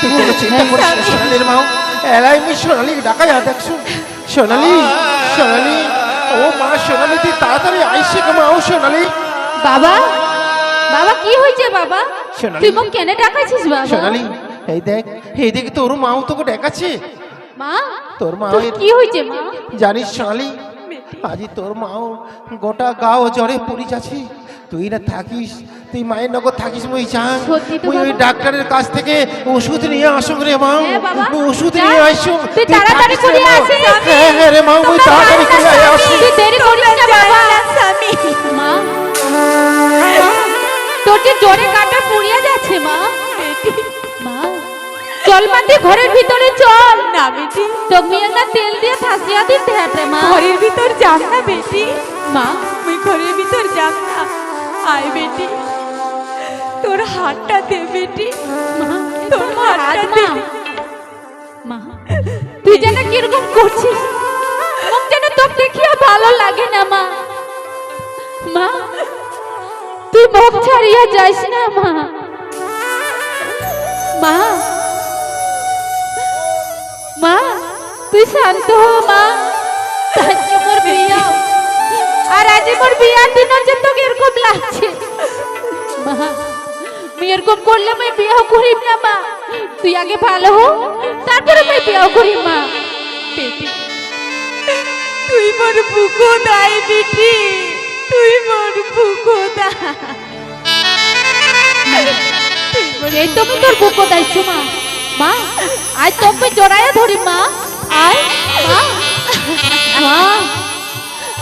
তুই কোনো চিন্তা করিস না সোনালির মাও এলাই আমি সোনালি ডাকা যা দেখছ? সোনালি সোনালি ও মা সোনালি তুই তাড়াতাড়ি আইসে গো মা ও সোনালি। বাবা বাবা কি হয়েছে বাবা? সোনালি। তুই মুখ কেনে ডাকাইছিস বাবা? সোনালি এই দেখ এই দেখ তোর মাও তোকে ডেকাচ্ছে মা তোর মা কি হয়েছে মা? জানিস সোনালি আজি তোর মাও গোটা গাও জ্বরে পড়ি যাচ্ছে। তুই না থাকিস তুই মায়ের নগর থাকিস মই চান। মুই ওই ডাক্তারের কাছ থেকে ওষুধ নিয়ে আসুক রে মা হ্যাঁ ওষুধ নিয়ে আসুন তুই তাড়াতাড়ি করে। আসিস। হ্যাঁ হ্যাঁ রে মাও মুই তাড়াতাড়ি করে আসি তুই দেরি করিস না বাবা। মা মা, তোর যে জ্বরে কাটা পুড়িয়ে যাচ্ছে মা। মা। চল মাটি ঘরের ভিতরে চল। না বেটি। তুমি একটা তেল দিয়ে ফাঁসিয়া দিতে হাতে মা। ঘরের ভিতর যাম না বেটি। মা তুই ঘরের ভিতর যাম না। আয় বেটি। তোর হাতটা দে বেটি। মা তোর হাত হাতটা মা। দে। মা তুই যেন কীরকম করছিস? মুখ যেন তোর দেখিয়া ভালো লাগে না মা। মা তুই মুখ ছাড়িয়া যাইস না মা। মা মা তুই শান্ত হ মা। আজকে মোর বিয়া। আর আজ মোর বিয়ার দিন যে তোকে এরকম লাগছে। মা আমি এরকম করলে আমি বিয়ে করিব না মা। তুই আগে ভালো হো তারপরে আমি বিয়ে করি মা। তুই মোর বুকো দাই বেটি তুই মোর বুকো দা এই তুমি তোর বুকো দাইছো মা। মা আজ তোকে জড়াইয়া ধরি মা। আয় মা। মা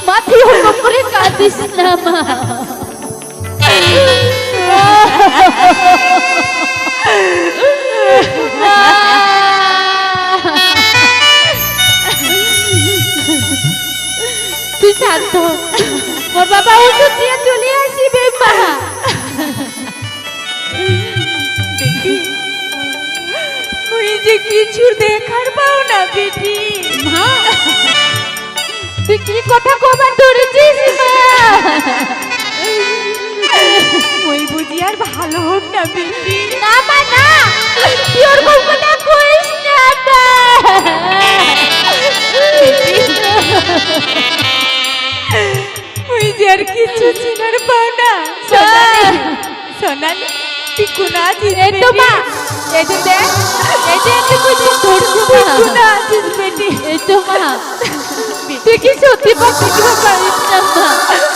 মা তুই করে কাঁদিস না মা। তুই শান্ত। ওর বাবা ওষুধ দিয়ে চলে আসিবে মা বেটি তুই যে কিছু দেখার পাও না, বেটি। মা, তুই কি কথা কবার ধরেছিস, মা? ওই বুঝি আর ভালো হোক না বেটি না মা না। তুই ওরকম কথা কইস না ওই যে আর কিছু চিনার পাও না সোনালি সোনালি তুই কোনা আছিস তো মা। এই যে দেখ এই যে একটু কিছু ধরছো তুই কোনা আছিস বেটি এই তো মা। তুই কি সত্যি কি না মা। না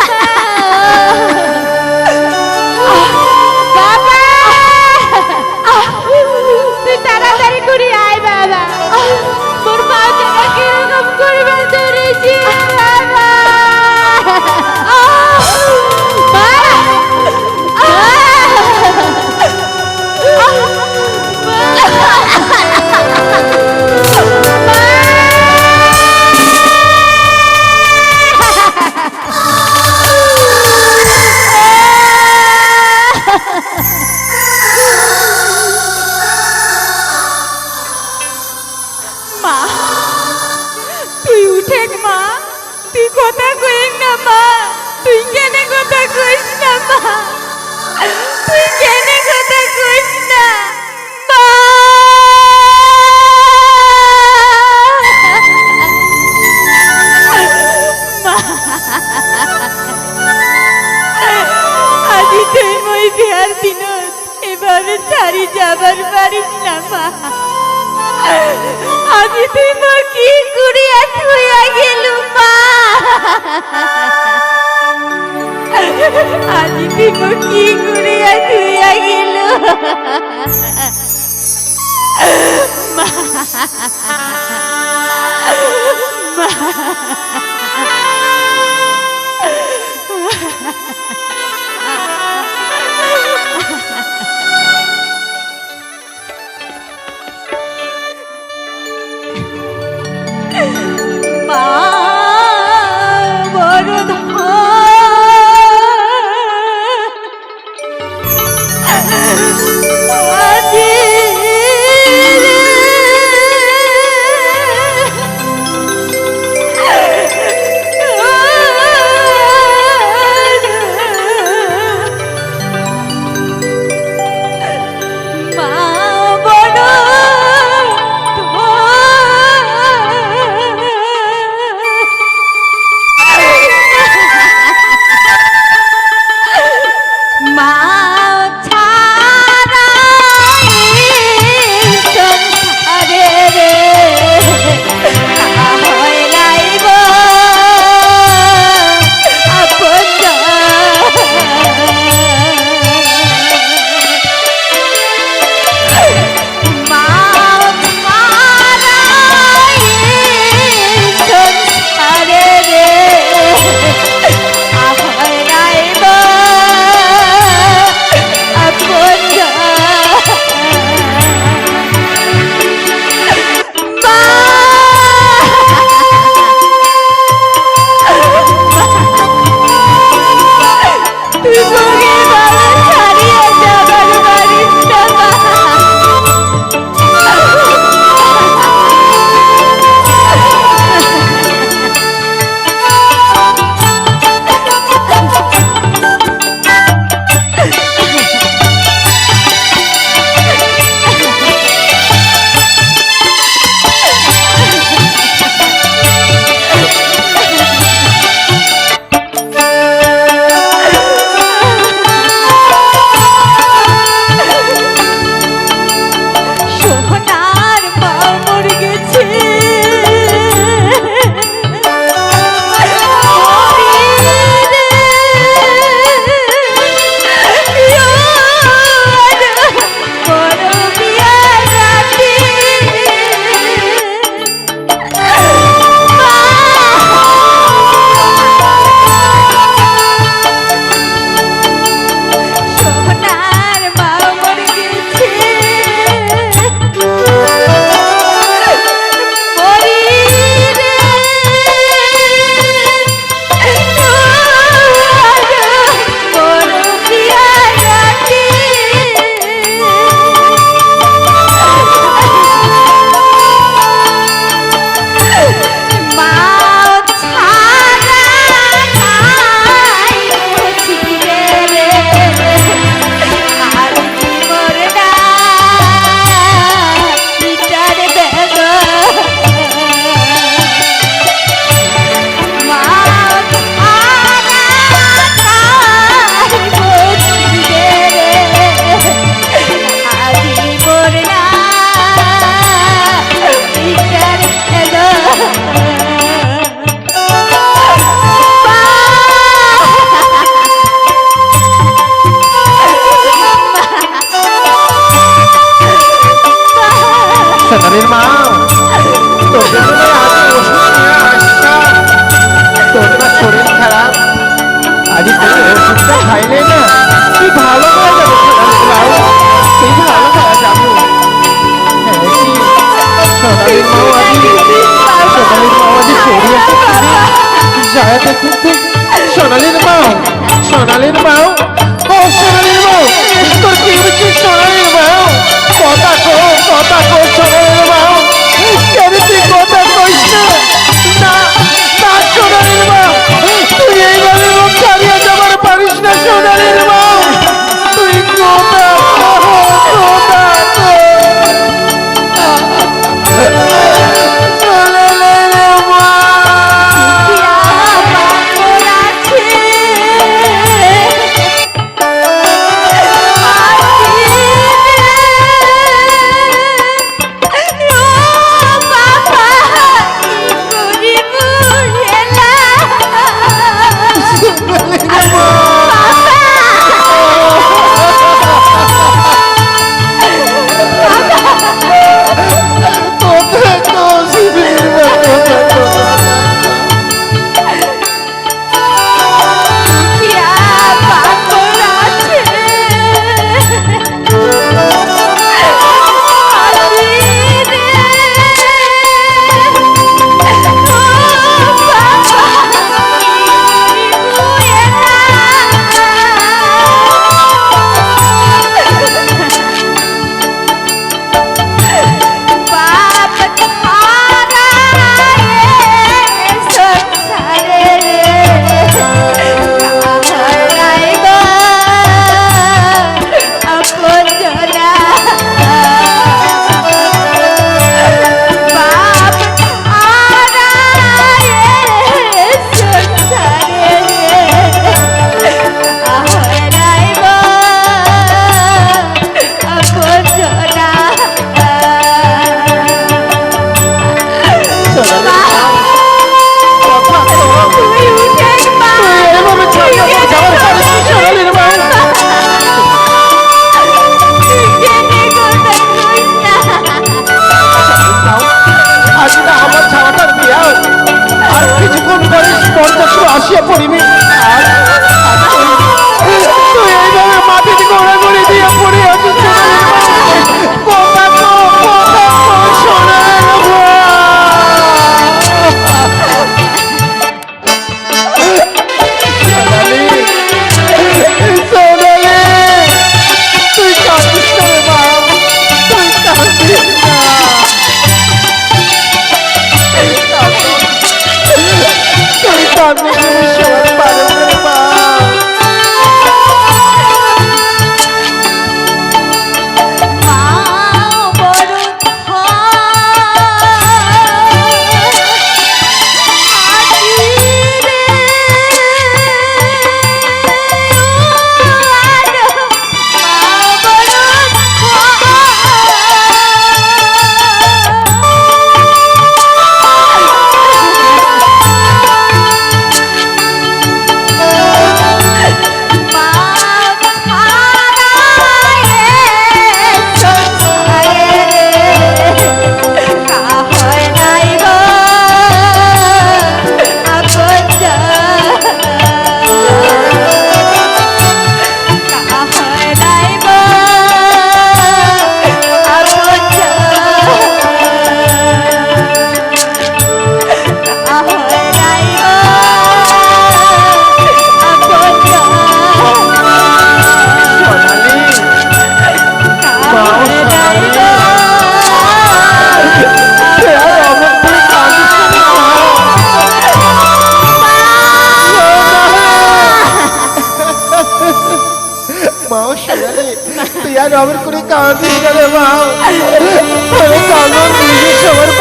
তুই আর আমার করে কাঁদিস না রে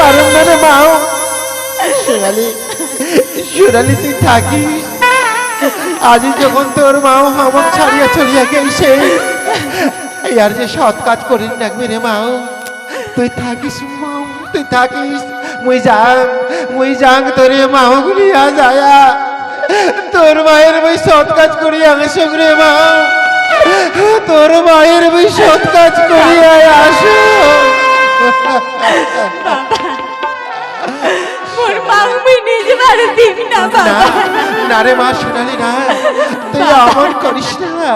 আমি না মাও সোনালি তুই থাকিস। আজ যখন তোর মাও আমাক ছাড়িয়া চলিয়া গেছে ইয়ার যে সৎ কাজ করিস রাখবি রে মাও। তুই থাকিস মাও, তুই থাকিস। মুই যাং মুই যাং, তোর মাও গুলিয়া যায়া। তোর মায়ের বই সৎ কাজ করিয়া আসো রে মাও তোর মায়ের বই সৎ কাজ করিয়া আসো। না রে মা সোনালি না তুই আমন করিস না।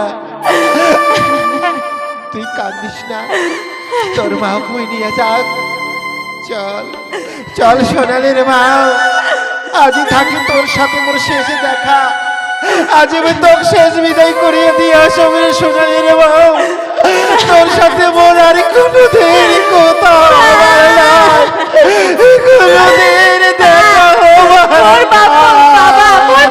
তুই কান্দিস না। তোর মা কই নিয়ে যাক চল চল সোনালি রে মা। আজই থাকি তোর সাথে মোর শেষে দেখা। আজ আমি তোর শেষ বিদায় করিয়ে দিয়ে আসো মেরে বাউ তোর সাথে মোর আর কোনো দিন কোথাও কোনো দেখা বাবা বাবা বাবা।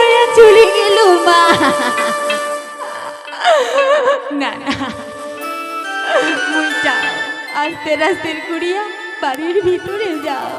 হইয়া চলে গেল মা। না না। মুই যাও আস্তে আস্তে কুড়িয়া বাড়ির ভিতরে যাও।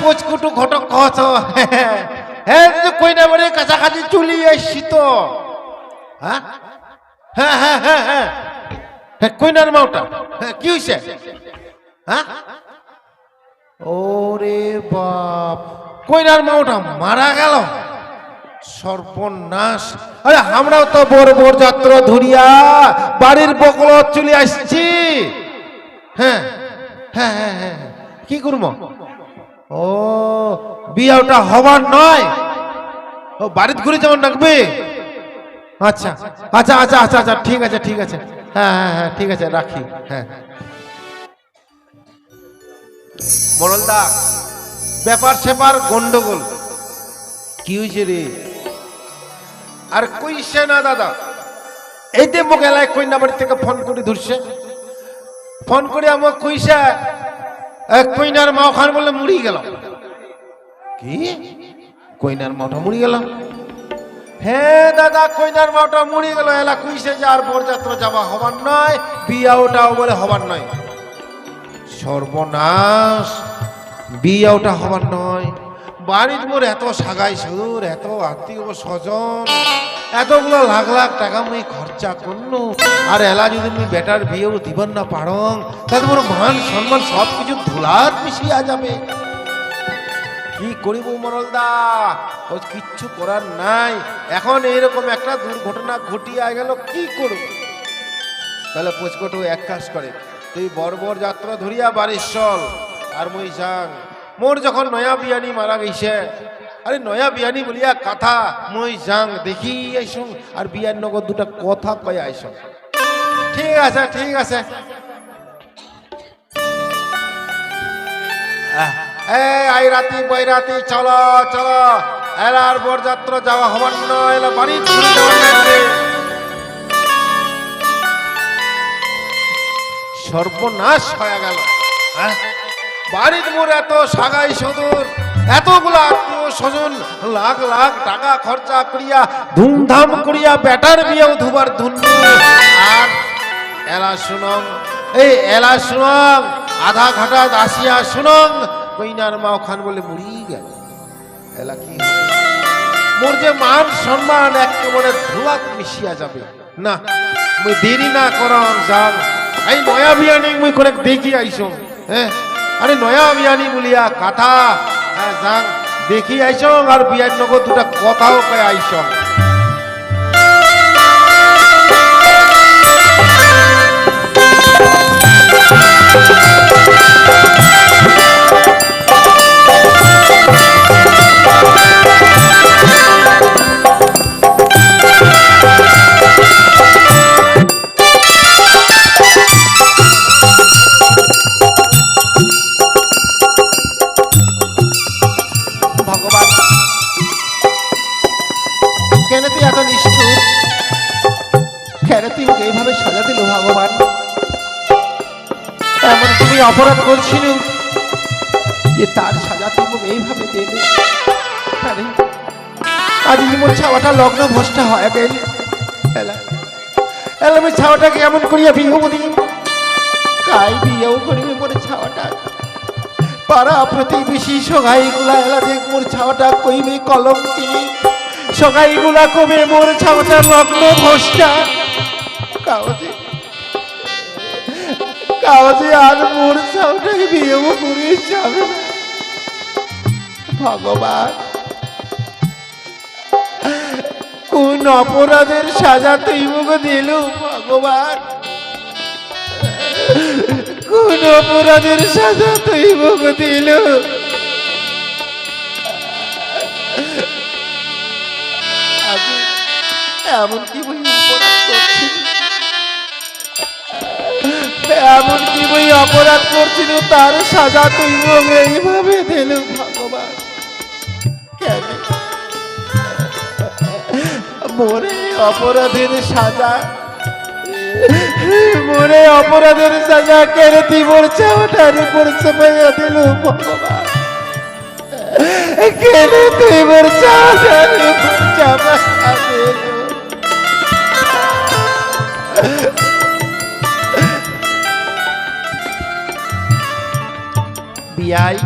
পুচকুটু ঘটক কছ হ্যাঁ কইনা বাড়ি কাছাকাছি চলি আসছি তো। হ্যাঁ? হ্যাঁ হ্যাঁ হ্যাঁ হ্যাঁ। হ্যাঁ কইনার মাওটা হ্যাঁ কি হইছে? হ্যাঁ? ওরে বাপ। কইনার মাওটা মারা গেল। সর্বনাশ। আরে, আমরাও তো বড় বড় যাত্রা ধরিয়া বাড়ির বকল চলে আসছি। হ্যাঁ হ্যাঁ হ্যাঁ হ্যাঁ। কি করব? ও বিয়ে বিয়াটা হবার নয়? ও বাড়িতে ঘুরে যেমন ডাকবে? আচ্ছা আচ্ছা আচ্ছা আচ্ছা আচ্ছা ঠিক আছে ঠিক আছে। হ্যাঁ হ্যাঁ হ্যাঁ ঠিক আছে, রাখি। হ্যাঁ। মরলদা ব্যাপার সেপার গন্ডগোল। কি হয়েছে রে? আর কইছে না দাদা? এই যে মোক এলাই কইনা বাড়ি থেকে ফোন করে ধরছে। ফোন করে আমাকে কইছে এক কইনার মা ওখানে বললে মুড়ি গেল কি? কইনার মাটা মুড়ি গেলাম? হ্যাঁ দাদা, কইনার মাটা মুড়ি গেল। এলা কইছে যে আর বরযাত্রা যাওয়া হবার নয়, বিয়া ওটাও বলে হবার নয়। সর্বনাশ, বিয়া ওটা হবার নয়। বাড়ির মোর এত সাগাই সুর, এত আত্মীয় স্বজন, এতগুলো লাখ লাখ টাকা মুই খরচা করল আর এলা যদি মুই বেটার বিয়েও দিবেন না পারং, তাহলে মোর মান সম্মান সব কিছু ধুলাত মিশিয়া যাবে। কি করিব মরলদা? ও কিচ্ছু করার নাই। এখন এইরকম একটা দুর্ঘটনা ঘটিয়া গেল, কি করব? তাহলে পুচকটু এক কাজ করে, তুই বর্বর যাত্রা ধরিয়া বাড়ির চল, আর মই যাং। মোর যখন নয়া বিয়ানি মারা গেছে আরে নয়া বিয়ানি বলিয়া কথা, মই যাং দেখি আইসুং আর বিয়ার নগর দুটা কথা কয়ে আইসুং ঠিক আছে ঠিক আছে। আই রাতি বই রাতি চলো চলো। এলার বরযাত্রা যাওয়া হবার নয় এলা বাড়ি ঘুরে। সর্বনাশ হয়ে গেল। হ্যাঁ বাড়ির মোর এত সাগাই সদর, এতগুলা আত্মীয় স্বজন, লাখ লাখ টাকা খরচা করিয়া, ধুমধাম করিয়া ব্যাটার বিয়েও ধুবার ধন্য আর এলা শুনং এই এলা শুনং আধা ঘাটা আসিয়া শুনং কইনার মা ওখান বলে মরি গেল। এলা কি মোর যে মান সম্মান একেবারে ধুলাত মিশিয়া যাবে। না, মুই দেরি না করং যাং এই নয়া বিয়ানি মুই করে দেখি আইসো হ্যাঁ? আরে নয়া বিয়ানি বলিয়া কাঠা হ্যাঁ যাং দেখি আইসং আর বিয়ার নগর দুটা কথাও কয়ে আইসো। ভগবান আজ মোর ছাওয়াটা লগ্ন ভ্রষ্টা হয়ে গেল এলা এলা আমি করিয়া বিহব দিই। কাই বিয়েও করিবে মোর ছাওয়াটা? পাড়া প্রতিবেশী সগাইগুলা, এলা দেখ মোর ছাওয়াটা কইবে কলম কিনি সগাইগুলা কবে মোর ছাওয়াটা লগ্ন ভষ্টা কাগজে কাগজে আর মোর ছাওয়াটাকে বিয়েও করিয়ে যাবে না। ভগবান। কোন অপরাধের সাজা তুই মুখ দিল, ভগবান। কোন অপরাধের সাজা তুই মুখ দিল। এমন কি বই এমন কি বই অপরাধ করছিল তার সাজা তুই এইভাবে দিল, ভগবান। কেন? মোরে অপরাধের সাজা। মোরে অপরাধের সাজা কেড়ে মোর চাওয়াটার উপর চাপাইয়া দিল ভগবান? কেড়ে মোর চাওয়াটার উপর দিল? বিয়াই